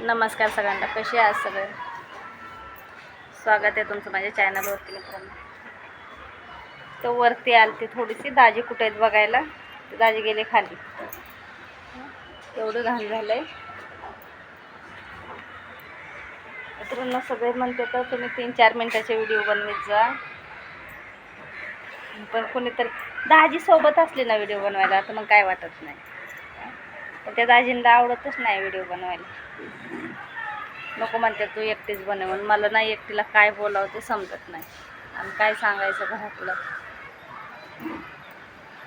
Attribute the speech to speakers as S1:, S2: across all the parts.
S1: नमस्कार सगळ्यांना कसे आहात सगळे? स्वागत आहे तुमचं माझ्या चॅनलवरती मित्रांनो. तर वरती आलते थोडीशी दाजी कुठे आहेत बघायला. दाजी गेले खाली. एवढं घाण झालं आहे मित्रांनो सगळे म्हणते तर तुम्ही तीन चार मिनटाचे व्हिडिओ बनवीत जा. पण कोणीतरी दाजी सोबत असली ना व्हिडिओ बनवायला तर मग काय वाटत नाही. पण त्या दाजींना आवडतच नाही व्हिडिओ बनवायला. नको म्हणते तू एकटीच बनव. मला नाही एकटीला काय बोलावं ते समजत नाही. आणि काय सांगायचं घरातलं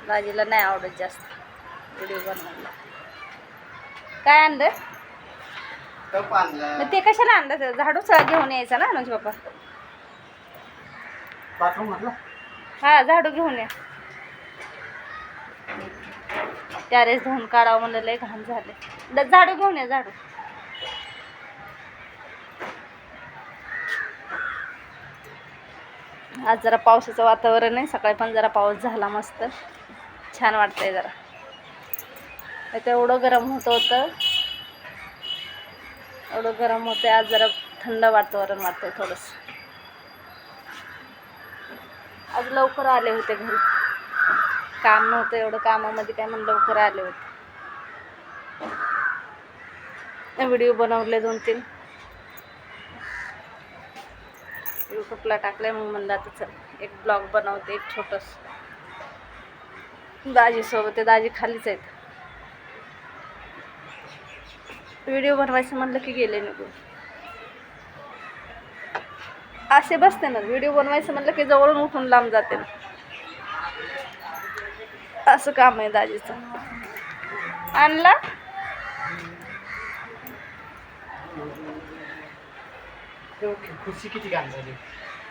S1: दाजीला नाही आवडत जास्त व्हिडिओ बनवायला. काय आणलं? मग ते कशाला आणलं? ते झाडू सगळं घेऊन यायचं ना अनुज बाप्पा.
S2: म्हटलं
S1: हा झाडू घेऊन या. त्यारेच धुवून काढावं म्हणलं लय घाण झाले झाडू घेऊन या झाडू. आज जरा पावसाचं वातावरण आहे सकाळी पण जरा पाऊस झाला मस्त. छान वाटतंय जरा. नाही तर एवढं गरम होतं होतं. एवढं गरम होतं आज जरा थंड वातावरण वाटतंय थोडंसं. आज लवकर आले होते घरी. काम नव्हतं एवढं कामामध्ये काय म्हणलं लवकर आले होते. व्हिडिओ बनवले दोन तीन. यूट्यूबला टाकले मग म्हणलं आता चल एक ब्लॉग बनवते एक छोटस. दाजीसोबत ते दाजी खालीच आहेत. व्हिडिओ बनवायचं म्हणलं की गेले निघून. असे बसते ना व्हिडिओ बनवायचं म्हटलं की जवळून उठून लांब जाते ना. असं काम आहे दाजीचं. आणला?
S2: खुशी किती काम झाली.